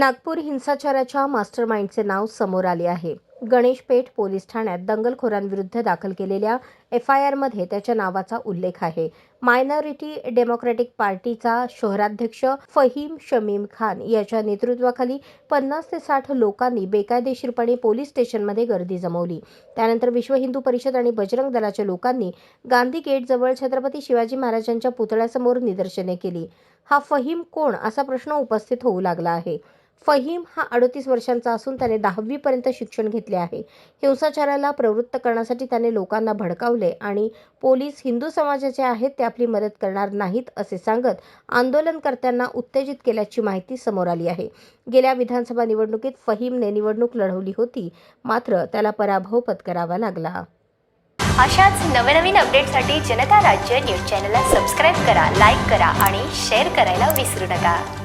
नागपूर हिंसाचाराच्या मास्टरमाइंडचे नाव समोर आले आहे. गणेश पेठ पोलीस ठाण्यात दंगलखोरांविरुद्ध दाखल केलेल्या एफ आय आरमध्ये त्याच्या नावाचा उल्लेख आहे. मायनॉरिटी डेमोक्रॅटिक पार्टीचा शहराध्यक्ष फहीम शमीम खान याच्या नेतृत्वाखाली पन्नास ते साठ लोकांनी बेकायदेशीरपणे पोलीस स्टेशनमध्ये गर्दी जमवली. त्यानंतर विश्व हिंदू परिषद आणि बजरंग दलाच्या लोकांनी गांधी गेटजवळ छत्रपती शिवाजी महाराजांच्या पुतळ्यासमोर निदर्शने केली. हा फहीम कोण असा प्रश्न उपस्थित होऊ लागला आहे? फहीम हा अडतीस वर्षांचा असून त्याने दहावीपर्यंत शिक्षण घेतले आहे. हिंसाचाराला प्रवृत्त करण्यासाठी त्याने लोकांना भडकावले आणि पोलीस हिंदू समाजाचे आहेत ते आपली मदत करणार नाहीत असे सांगत आंदोलनकर्त्यांना उत्तेजित केल्याची माहिती समोर आली आहे. गेल्या विधानसभा निवडणुकीत फहीमने निवडणूक लढवली होती मात्र त्याला पराभव पत्करावा लागला. अशाच नवनवीन अपडेटसाठी जनता राज्य न्यूज चॅनलला सबस्क्राईब करा लाईक करा आणि शेअर करायला विसरू नका.